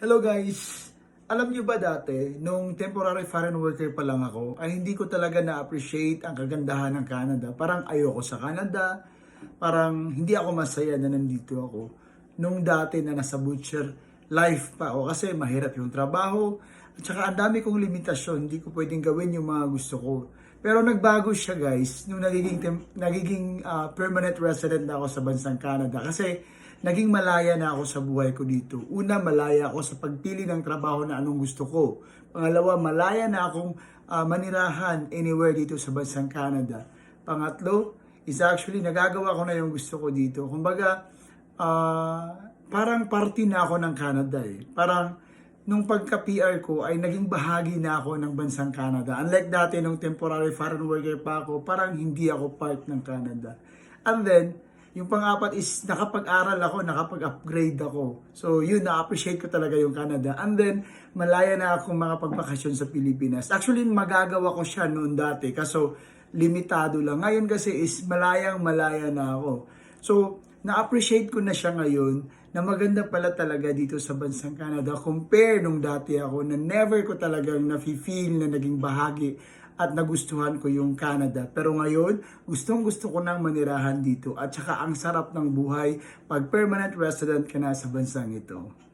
Hello guys! Alam niyo ba dati, nung temporary foreign worker pa lang ako, ay hindi ko talaga na-appreciate ang kagandahan ng Canada. Parang ayoko sa Canada, parang hindi ako masaya na nandito ako. Nung dati na nasa butcher life pa ako kasi mahirap yung trabaho, at saka ang dami kong limitasyon, hindi ko pwedeng gawin yung mga gusto ko. Pero nagbago siya guys, nung nagiging, nagiging ah, permanent resident na ako sa bansang Canada. Kasi naging malaya na ako sa buhay ko dito. Una, malaya ako sa pagpili ng trabaho na anong gusto ko. Pangalawa, malaya na akong ah, manirahan anywhere dito sa bansang Canada. Pangatlo, is actually nagagawa ko na yung gusto ko dito. Kumbaga, ah, parang party na ako ng Canada eh. Parang nung pagka-PR ko ay naging bahagi na ako ng bansang Canada. Unlike dati nung temporary foreign worker pa ako, parang hindi ako part ng Canada. And then, yung pang-apat is nakapag-aral ako, nakapag-upgrade ako. So, yun, na-appreciate ko talaga yung Canada. And then, malaya na akong makapag-bakasyon sa Pilipinas. Actually, magagawa ko siya noon dati. Kaso, limitado lang. Ngayon kasi is malayang malaya na ako. So, na-appreciate ko na siya ngayon na maganda pala talaga dito sa bansang Canada compare nung dati ako na never ko talagang nafe-feel na naging bahagi at nagustuhan ko yung Canada. Pero ngayon, gustong gusto ko nang manirahan dito at saka ang sarap ng buhay pag permanent resident ka na sa bansang ito.